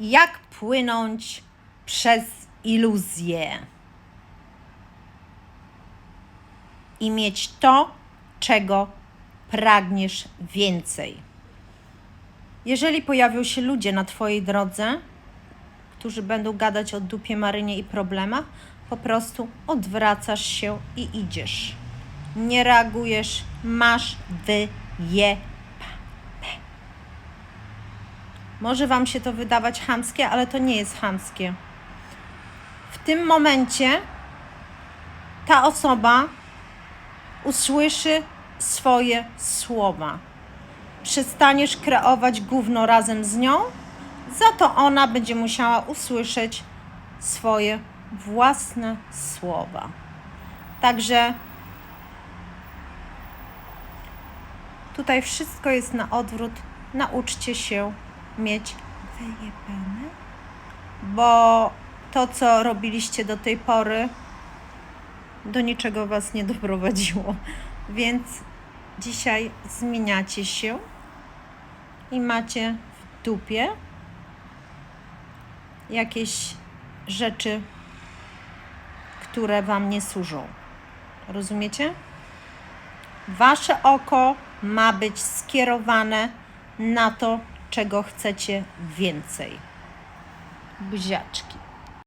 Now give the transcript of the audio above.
jak płynąć przez iluzję i mieć to, czego pragniesz więcej. Jeżeli pojawią się ludzie na Twojej drodze, którzy będą gadać o dupie Marynie i problemach, po prostu odwracasz się i idziesz. Nie reagujesz, masz wyje. Może Wam się to wydawać chamskie, ale to nie jest chamskie. W tym momencie ta osoba usłyszy swoje słowa. Przestaniesz kreować gówno razem z nią, za to ona będzie musiała usłyszeć swoje własne słowa. Także tutaj wszystko jest na odwrót. Nauczcie się mieć wyjebane, bo to, co robiliście do tej pory, do niczego Was nie doprowadziło. Więc dzisiaj zmieniacie się i macie w dupie jakieś rzeczy, które Wam nie służą. Rozumiecie? Wasze oko ma być skierowane na to, czego chcecie więcej. Buziaczki.